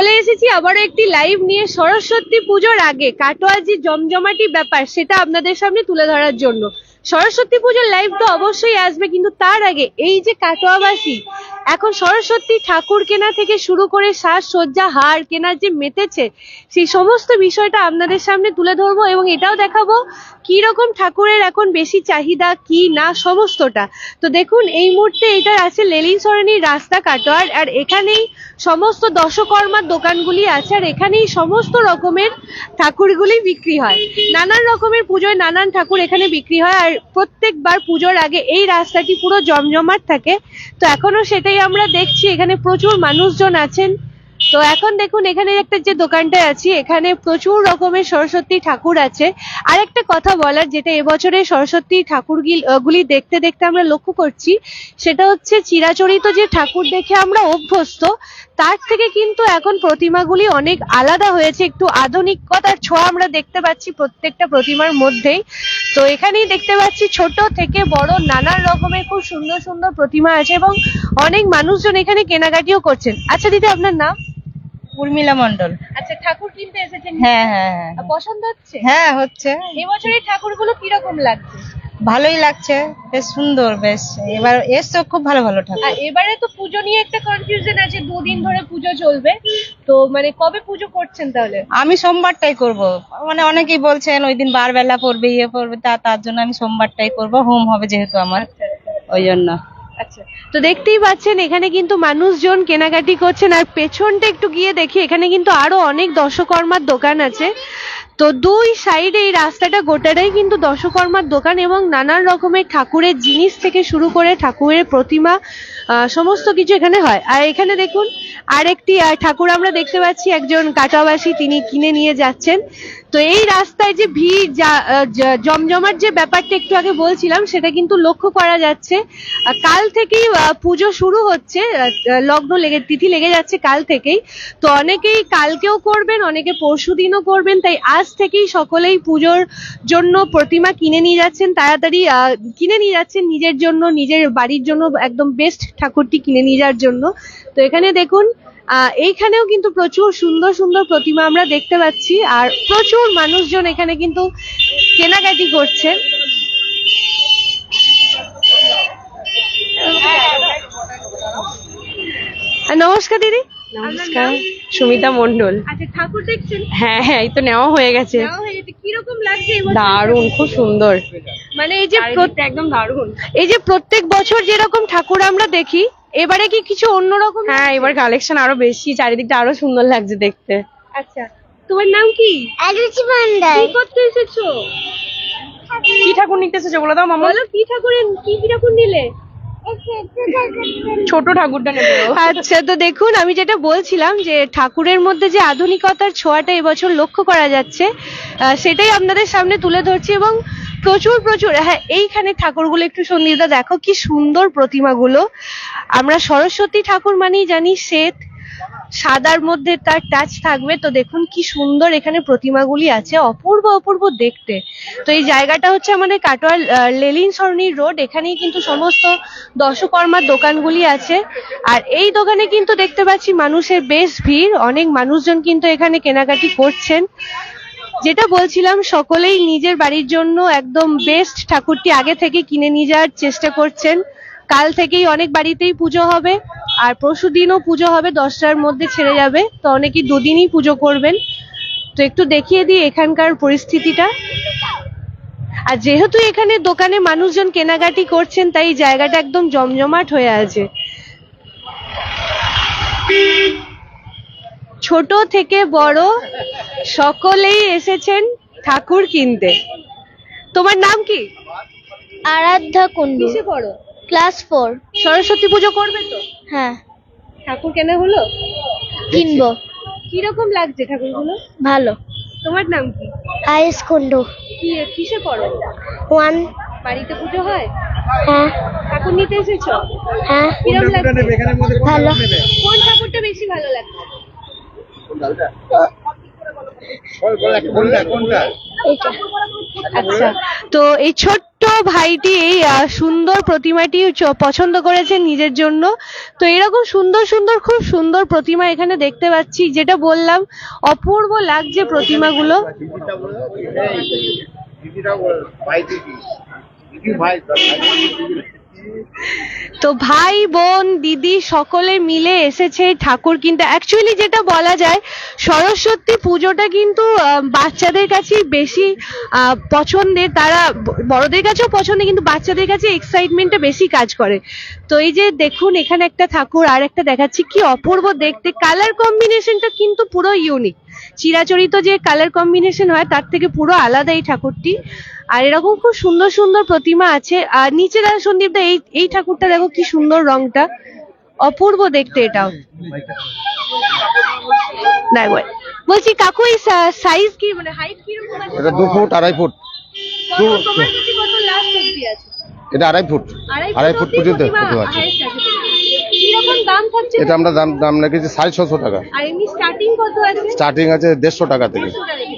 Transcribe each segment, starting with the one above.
চলে এসেছি, আবারও একটি লাইভ নিয়ে সরস্বতী পুজোর আগে। কাটোয়া যে জমজমাটি ব্যাপার, সেটা আপনাদের সামনে তুলে ধরার জন্য। সরস্বতী পুজোর লাইভ তো অবশ্যই আসবে, কিন্তু তার আগে এই যে কাটোয়াবাসী, এখন সরস্বতী ঠাকুর কেনা থেকে শুরু করে সাজসজ্জা, হার কেনার যে মেতেছে, সেই সমস্ত বিষয়টা আপনাদের সামনে তুলে ধরবো এবং এটাও দেখাবো কি রকম ঠাকুরের এখন বেশি চাহিদা, কি না, সমস্তটা। তো দেখুন, এই মুহূর্তে এটা আছে লেলিন সরণির রাস্তা কাটোয়ার, আর এখানেই সমস্ত দশকর্মার দোকানগুলি আছে, আর এখানেই সমস্ত রকমের ঠাকুরগুলি বিক্রি হয়। নানান রকমের পুজোয় নানান ঠাকুর এখানে বিক্রি হয়, আর প্রত্যেকবার পুজোর আগে এই রাস্তাটি পুরো জমজমাট থাকে। তো এখনও সেটাই আমরা দেখছি। এখানে প্রচুর মানুষজন আছেন। তো এখন দেখুন, এখানে একটা যে দোকানটা আছে, এখানে প্রচুর রকমের সরস্বতী ঠাকুর আছে। আর একটা কথা বলার, যেটা এবছরে সরস্বতী ঠাকুর গুলি দেখতে দেখতে আমরা লক্ষ্য করছি, সেটা হচ্ছে চিরাচরিত যে ঠাকুর দেখে আমরা অভ্যস্ত, তার থেকে কিন্তু এখন প্রতিমাগুলি অনেক আলাদা হয়েছে। একটু আধুনিকতার ছোঁয়া আমরা দেখতে পাচ্ছি প্রত্যেকটা প্রতিমার মধ্যেই। তো এখানেই দেখতে পাচ্ছি ছোট থেকে বড় নানান রকমের খুব সুন্দর সুন্দর প্রতিমা আছে এবং অনেক মানুষজন এখানে কেনাকাটিও করছেন। আচ্ছা দিদি, আপনার নাম? উর্মিলা মন্ডল আচ্ছা ঠাকুর কিনতে এসেছেন? হ্যাঁ হ্যাঁ হ্যাঁ। পছন্দ হচ্ছে? হ্যাঁ হচ্ছে। এবছরের ঠাকুরগুলো কীরকম লাগছে? ভালোই লাগছে বেশ সুন্দর বেশ। এবার এসছো খুব ভালো ভালো ঠাকুর। এবারে তো পুজো নিয়ে একটা কনফিউশন আছে দুদিন ধরে পুজো চলবে। তো মানে কবে পুজো করছেন তাহলে? আমি সোমবারটাই করব। মানে অনেকেই বলছেন ওই দিন বারবেলা পড়বে ইয়ে পড়বে তা তার জন্য আমি সোমবারটাই করব হোম হবে যেহেতু আমার। ওই জন্য। আচ্ছা তো দেখতেই পাচ্ছেন এখানে কিন্তু মানুষজন কেনাকাটি করছেন। আর পেছনটা একটু গিয়ে দেখি, এখানে কিন্তু আরও অনেক দশকর্মার দোকান আছে। তো দুই সাইডে এই রাস্তাটা গোটাটাই কিন্তু দশকর্মার দোকান এবং নানান রকমের ঠাকুরের জিনিস থেকে শুরু করে ঠাকুরের প্রতিমা সমস্ত কিছু এখানে হয়। আর এখানে দেখুন, আরেকটি ঠাকুর আমরা দেখতে পাচ্ছি একজন কাটাবাসী, তিনি কিনে নিয়ে যাচ্ছেন। তো এই রাস্তায় যে ভিড় যা- আহ, জ- জমজমাট যে ব্যাপারটা একটু আগে বলছিলাম সেটা কিন্তু লক্ষ্য করা যাচ্ছে। কাল থেকেই পুজো শুরু হচ্ছে লগ্ন লেগে তিথি লেগে যাচ্ছে কাল থেকেই। তো অনেকেই কালকেও করবেন অনেকে পরশু দিনও করবেন তাই আজ থেকেই সকলেই পুজোর জন্য প্রতিমা কিনে নিয়ে যাচ্ছেন তাড়াতাড়ি কিনে নিয়ে যাচ্ছেন নিজের জন্য নিজের বাড়ির জন্য একদম বেস্ট ঠাকুরটি কিনে নিয়ে যাওয়ার জন্য। তো এখানে দেখুন এইখানেও কিন্তু প্রচুর সুন্দর সুন্দর প্রতিমা আমরা দেখতে পাচ্ছি, আর প্রচুর মানুষজন এখানে কিন্তু কেনাকাটি করছেন নমস্কার দিদি। নমস্কার সুমিতা মন্ডল আচ্ছা ঠাকুর দেখছেন? হ্যাঁ হ্যাঁ এই তো নেওয়া হয়ে গেছে। হয়ে কীরকম লাগছে? দারুণ খুব সুন্দর। মানে এই যে প্রত্যেক একদম দারুণ। এই যে প্রত্যেক বছর যেরকম ঠাকুর আমরা দেখি এবারে কি কিছু অন্যরকম হ্যাঁ এবার কালেকশন আরও বেশি চারিদিকটা আরও সুন্দর লাগছে দেখতে। আচ্ছা তোমার নাম কি? মন্ডল কি করতে এসেছ? কি ঠাকুর নিতে এসেছ বলো দাও মামা। বলো কি ঠাকুরের কি কি ঠাকুর নিলে? ছোট ঠাকুরটা। আচ্ছা তো দেখুন, আমি যেটা বলছিলাম যে ঠাকুরের মধ্যে যে আধুনিকতার ছোঁয়াটা এবছর লক্ষ্য করা যাচ্ছে সেটাই আপনাদের সামনে তুলে ধরছি এবং প্রচুর প্রচুর হ্যাঁ এইখানে ঠাকুরগুলো একটু সন্ধিদা দেখো, কি সুন্দর প্রতিমাগুলো আমরা সরস্বতী ঠাকুর মানেই জানি শ্বেত সাদার মধ্যে তার টাচ থাকবে। তো দেখুন কি সুন্দর এখানে প্রতিমাগুলি আছে, অপূর্ব অপূর্ব দেখতে। তো এই জায়গাটা হচ্ছে আমাদের কাটোয়ার লেলিন সরণি রোড। এখানেই কিন্তু সমস্ত দশকর্মার দোকানগুলি আছে। আর এই দোকানে কিন্তু দেখতে পাচ্ছি মানুষের বেশ ভিড়। অনেক মানুষজন কিন্তু এখানে কেনাকাটি করছেন। যেটা বলছিলাম, সকলেই নিজের বাড়ির জন্য একদম বেস্ট ঠাকুরটি আগে থেকে কিনে নিয়ে যাওয়ার চেষ্টা করছেন। কাল থেকেই অনেক বাড়িতেই পুজো হবে আর পরশু দিনও পুজো হবে দশটার মধ্যে ছেড়ে যাবে। তো অনেকেই দুদিনই পুজো করবেন। তো একটু দেখিয়ে দিই এখানকার পরিস্থিতিটা। আর যেহেতু এখানে দোকানে মানুষজন কেনাকাটি করছেন তাই জায়গাটা একদম জমজমাট হয়ে আছে। ছোট থেকে বড় সকলেই এসেছেন ঠাকুর কিনতে। তোমার নাম কি? আরাধ্যা কুন্ডু পড়ো? Class four. সরস্বতী পুজো করবে তো? হ্যাঁ। ঠাকুর কেনা হলো? কিনবো। কীরকম লাগছে ঠাকুরগুলো? ভালো। তোমার নাম কি? আইস কুন্ডু কি কিসে পড়ো? ওয়ান। বাড়িতে পুজো হয়? হ্যাঁ। ঠাকুর নিতে এসেছ? হ্যাঁ। কিরম লাগছে ভালো। কোন ঠাকুরটা বেশি ভালো লাগছে এটা আচ্ছা তো এই ছোট্ট ভাইটি এই সুন্দর প্রতিমাটি পছন্দ করেছে নিজের জন্য। তো এরকম সুন্দর সুন্দর, খুব সুন্দর প্রতিমা এখানে দেখতে পাচ্ছি, যেটা বললাম, অপূর্ব লাগছে প্রতিমাগুলো। তো ভাই, বোন, দিদি সকলে মিলে এসেছে ঠাকুর কিনতে। অ্যাকচুয়ালি যেটা বলা যায়, সরস্বতী পুজোটা কিন্তু বাচ্চাদের কাছেই বেশি পছন্দের। তারা বড়দের কাছেও পছন্দের, কিন্তু বাচ্চাদের কাছে এক্সাইটমেন্টটা বেশি কাজ করে। তো এই যে দেখুন, এখানে একটা ঠাকুর, আর একটা দেখাচ্ছি কি অপূর্ব দেখতে। কালার কম্বিনেশনটা কিন্তু পুরো ইউনিক চিরাচরিত যে কালার কম্বিনেশন হয়, তার থেকে পুরো আলাদা এই ঠাকুরটি। আর এরকম খুব সুন্দর সুন্দর প্রতিমা আছে। আর নিচে দেখো সন্দীপদা এই এই ঠাকুরটা দেখো কি সুন্দর রংটা। অপূর্ব দেখতে এটাও। বলছি কাকু এই সাইজ কি মানে হাইট কি রকম আছে? এটা দু ফুট আড়াই ফুট। এটা আড়াই ফুট। আড়াই ফুট পর্যন্ত আছে। এটা আমরা দাম দাম রেখেছি সাড়ে ছশো টাকা। আর এমনি স্টার্টিং কত আছে? স্টার্টিং আছে দেড়শো টাকা থেকে।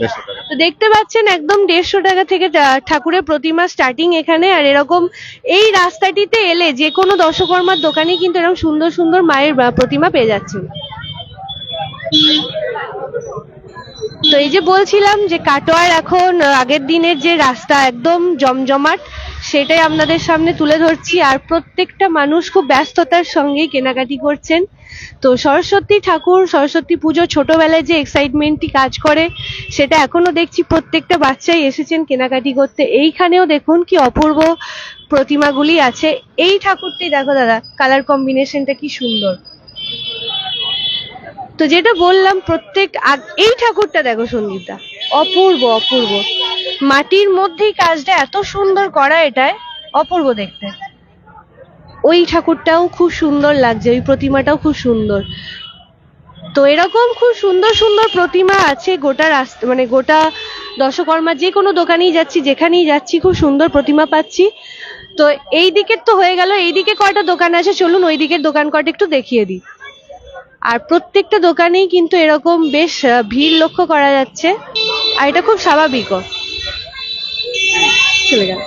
দেড়শো টাকা। তো দেখতে পাচ্ছেন একদম দেড়শো টাকা থেকে ঠাকুরের প্রতিমা স্টার্টিং এখানে, আর এরকম এই রাস্তাটিতে এলে যে কোনো দশকর্মার দোকানে কিন্তু এরকম সুন্দর সুন্দর মায়ের প্রতিমা পেয়ে যাচ্ছেন। তো এই যে বলছিলাম যে কাটোয়ার এখন আগের দিনের যে রাস্তা একদম জমজমাট, সেটাই আপনাদের সামনে তুলে ধরছি। আর প্রত্যেকটা মানুষ খুব ব্যস্ততার সঙ্গেই কেনাকাটি করছেন। তো সরস্বতী ঠাকুর, সরস্বতী পুজো ছোটবেলায় যে এক্সাইটমেন্টটি কাজ করে সেটা এখনও দেখছি প্রত্যেকটা বাচ্চাই এসেছেন কেনাকাটি করতে। এইখানেও দেখুন কি অপূর্ব প্রতিমাগুলি আছে। এই ঠাকুরটি দেখো দাদা কালার কম্বিনেশনটা কি সুন্দর। তো যেটা বললাম, প্রত্যেক এই ঠাকুরটা দেখো সঙ্গীতা, অপূর্ব অপূর্ব। মাটির মধ্যেই কাজটা এত সুন্দর করা এটায়, অপূর্ব দেখতে। ওই ঠাকুরটাও খুব সুন্দর লাগছে, ওই প্রতিমাটাও খুব সুন্দর। তো এরকম খুব সুন্দর সুন্দর প্রতিমা আছে গোটা রাস্তা মানে গোটা দশকর্মা যে কোনো দোকানেই যাচ্ছি, যেখানেই যাচ্ছি, খুব সুন্দর প্রতিমা পাচ্ছি। তো এই দিকের তো হয়ে গেল, এই দিকে কয়টা দোকান আছে চলুন ওই দিকের দোকান কয়টা একটু দেখিয়ে দিই। আর প্রত্যেকটা দোকানেই কিন্তু এরকম বেশ ভিড় লক্ষ্য করা যাচ্ছে। আর এটা খুব স্বাভাবিকও। চলে গেল।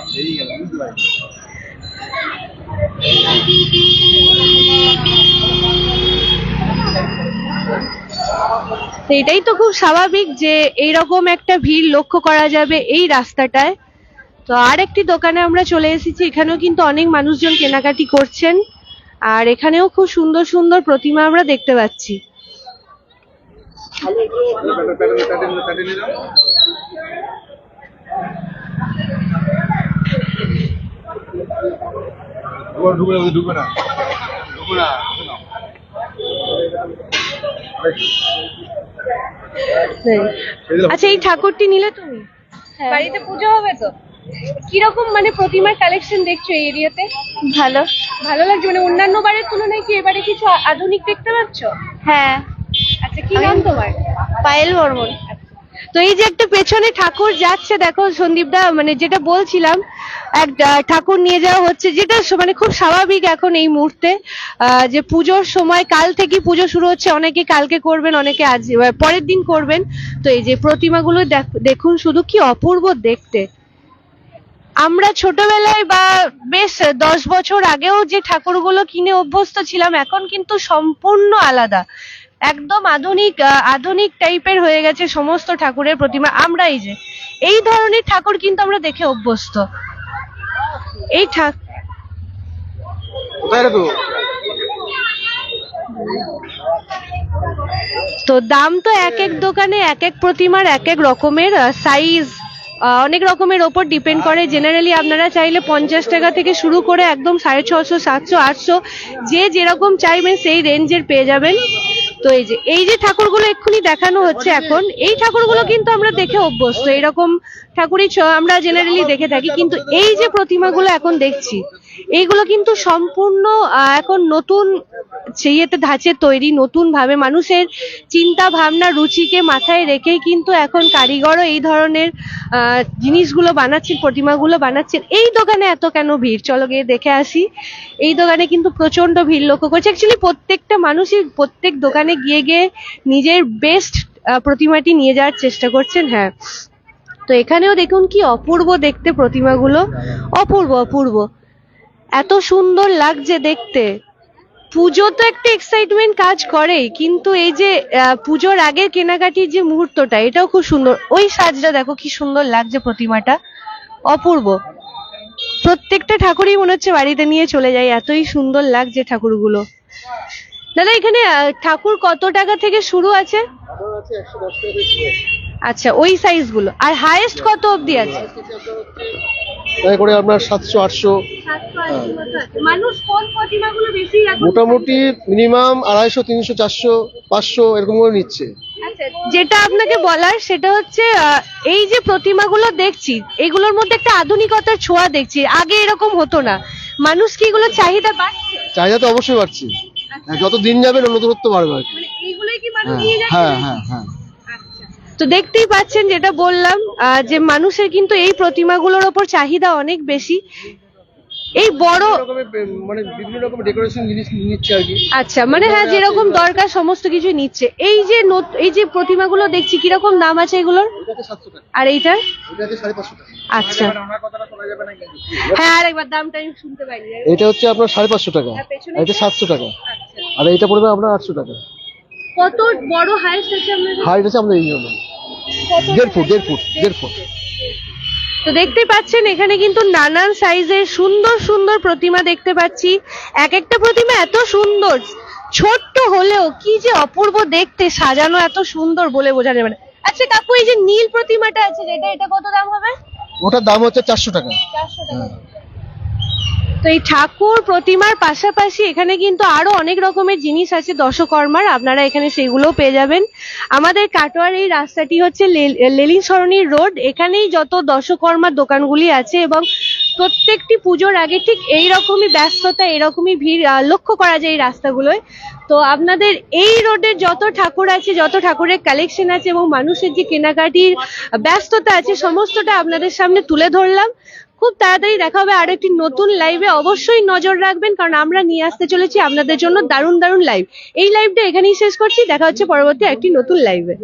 এটাই তো খুব স্বাভাবিক যে এইরকম একটা ভিড় লক্ষ্য করা যাবে এই রাস্তাটায়। তো আর একটি দোকানে আমরা চলে এসেছি, এখানেও কিন্তু অনেক মানুষজন কেনাকাটি করছেন। আর এখানেও খুব সুন্দর সুন্দর প্রতিমা আমরা দেখতে পাচ্ছি। আচ্ছা এই ঠাকুরটি নিলে তুমি? বাড়িতে পুজো হবে তো? কীরকম মানে প্রতিমার কালেকশন দেখছ এই এরিয়াতে? ভালো। ভালো লাগছে? মানে অন্যান্য বারের তুলনায় কি এবারে কিছু আধুনিক দেখতে পাচ্ছ? হ্যাঁ। আচ্ছা কি নাম তোমার? পায়েল বর্মন। তো এই যে একটা পেছনে ঠাকুর যাচ্ছে, দেখো সন্দীপদা মানে যেটা বলছিলাম, এক ঠাকুর নিয়ে যাওয়া হচ্ছে, যেটা মানে খুব স্বাভাবিক এখন এই মুহূর্তে। যে পুজোর সময়, কাল থেকে পুজো শুরু হচ্ছে, অনেকে কালকে করবেন, অনেকে আজ পরের দিন করবেন। তো এই যে প্রতিমাগুলো দেখ- দেখুন শুধু কি অপূর্ব দেখতে। আমরা ছোটবেলায় বা বেশ দশ বছর আগেও যে ঠাকুরগুলো কিনে অভ্যস্ত ছিলাম, এখন কিন্তু সম্পূর্ণ আলাদা। একদম আধুনিক আহ, আধুনিক টাইপের হয়ে গেছে সমস্ত ঠাকুরের প্রতিমা। আমরা এই যে এই ধরনের ঠাকুর কিন্তু আমরা দেখে অভ্যস্ত। এই ঠাক কোথায় রে তুই তো দাম তো এক এক দোকানে এক এক প্রতিমার এক এক রকমের সাইজ অনেক রকমের ওপর ডিপেন্ড করে। জেনারেলি আপনারা চাইলে পঞ্চাশ টাকা থেকে শুরু করে একদম সাড়ে ছশো সাতশো আটশো যে যেরকম চাইবেন সেই রেঞ্জের পেয়ে যাবেন। তো এই যে এই যে ঠাকুরগুলো এক্ষুনি দেখানো হচ্ছে এখন এই ঠাকুরগুলো কিন্তু আমরা দেখে অভ্যস্ত। এরকম ঠাকুরই ছ- আমরা জেনারেলি দেখে থাকি কিন্তু এই যে প্রতিমাগুলো এখন দেখছি এইগুলো কিন্তু সম্পূর্ণ এখন নতুন সেইয়েতে ধাঁচে তৈরি নতুন ভাবে মানুষের চিন্তা ভাবনা রুচিকে মাথায় রেখেই কিন্তু এখন কারিগরও এই ধরনের আহ, জিনিসগুলো বানাচ্ছেন প্রতিমাগুলো বানাচ্ছেন। এই দোকানে এত কেন ভিড়? চলো গিয়ে দেখে আসি। এই দোকানে কিন্তু প্রচণ্ড ভিড় লক্ষ্য করছে। অ্যাকচুয়ালি প্রত্যেকটা মানুষই প্রত্যেক দোকানে গিয়ে গিয়ে নিজের বেস্ট প্রতিমাটি নিয়ে যাওয়ার চেষ্টা করছেন হ্যাঁ। তো এখানেও দেখুন কি অপূর্ব দেখতে প্রতিমাগুলো। অপূর্ব অপূর্ব। এত সুন্দর লাগছে দেখতে। পুজো তো একটা এক্সাইটমেন্ট কাজ করেই, কিন্তু এই যে পুজোর আগের কেনাকাটির যে মুহূর্তটা, এটাও খুব সুন্দর। ওই সাজটা দেখো কি সুন্দর লাগছে প্রতিমাটা। অপূর্ব। প্রত্যেকটা ঠাকুরই মনে হচ্ছে বাড়িতে নিয়ে চলে যায়, এতই সুন্দর লাগছে ঠাকুরগুলো। দাদা, এখানে ঠাকুর কত টাকা থেকে শুরু আছে? আচ্ছা ওই সাইজগুলো। আর হাইয়েস্ট কত অবধি আছে? তাই করে আপনার সাতশো আটশো। মানুষ কোন প্রতিমাগুলো বেশি মোটামুটি মিনিমাম আড়াইশো তিনশো চারশো পাঁচশো এরকম করে নিচ্ছে। আচ্ছা, যেটা আপনাকে বলার সেটা হচ্ছে এই যে প্রতিমাগুলো দেখছি এগুলোর মধ্যে একটা আধুনিকতার ছোঁয়া দেখছি। আগে এরকম হতো না। মানুষ কি এগুলো চাহিদা বাড়ছে? চাহিদা তো অবশ্যই বাড়ছে। হ্যাঁ, যত দিন যাবে নতুনত্ব বাড়বে আর কি। মানে হ্যাঁ হ্যাঁ হ্যাঁ। তো দেখতেই পাচ্ছেন যেটা বললাম আহ, যে মানুষের কিন্তু এই প্রতিমাগুলোর ওপর চাহিদা অনেক বেশি। এই বড় মানে বিভিন্ন রকমের ডেকোরেশন জিনিস নিচ্ছে আর কি। আচ্ছা মানে হ্যাঁ যেরকম দরকার সমস্ত কিছু নিচ্ছে। এই যে এই যে প্রতিমাগুলো দেখছি কীরকম দাম আছে এগুলোর? আর এইটার? আচ্ছা। হ্যাঁ আরেকবার দামটা আমি শুনতে পাইনি এটা হচ্ছে আপনার সাড়ে পাঁচশো টাকা। আর এটা সাতশো টাকা। আর এইটা পড়বে আপনার আটশো টাকা। কত বড় হাইস্ট আছে আপনাদের? হাইট আছে আপনার এই জন্য। দেড় ফুট দেড় ফুট দেড় ফুট। তো দেখতেই পাচ্ছেন এখানে কিন্তু নানান সাইজের সুন্দর সুন্দর প্রতিমা দেখতে পাচ্ছি। এক একটা প্রতিমা এত সুন্দর। ছোট্ট হলেও কি যে অপূর্ব দেখতে সাজানো এত সুন্দর বলে বোঝানো যাবে না। আচ্ছা কাকু এই যে নীল প্রতিমাটা আছে যেটা এটা কত দাম হবে? ওটার দাম হচ্ছে চারশো টাকা। তো এই ঠাকুর প্রতিমার পাশাপাশি এখানে কিন্তু আরও অনেক রকমের জিনিস আছে দশকর্মার, আপনারা এখানে সেগুলোও পেয়ে যাবেন। আমাদের কাটোয়ার এই রাস্তাটি হচ্ছে লেলিন সরণি রোড, এখানেই যত দশকর্মার দোকানগুলি আছে এবং প্রত্যেকটি পুজোর আগে ঠিক এই রকমই ব্যস্ততা, এরকমই ভিড় লক্ষ্য করা যায় এই রাস্তাগুলোয়। তো আপনাদের এই রোডের যত ঠাকুর আছে, যত ঠাকুরের কালেকশন আছে এবং মানুষের যে কেনাকাটির ব্যস্ততা আছে, সমস্তটা আপনাদের সামনে তুলে ধরলাম। খুব তাড়াতাড়ি দেখা হবে। আরও একটি নতুন লাইভে অবশ্যই নজর রাখবেন, কারণ আমরা নিয়ে আসতে চলেছি আপনাদের জন্য দারুণ দারুণ লাইভ এই লাইভটা এখানেই শেষ করছি। দেখা হচ্ছে পরবর্তী একটি নতুন লাইভে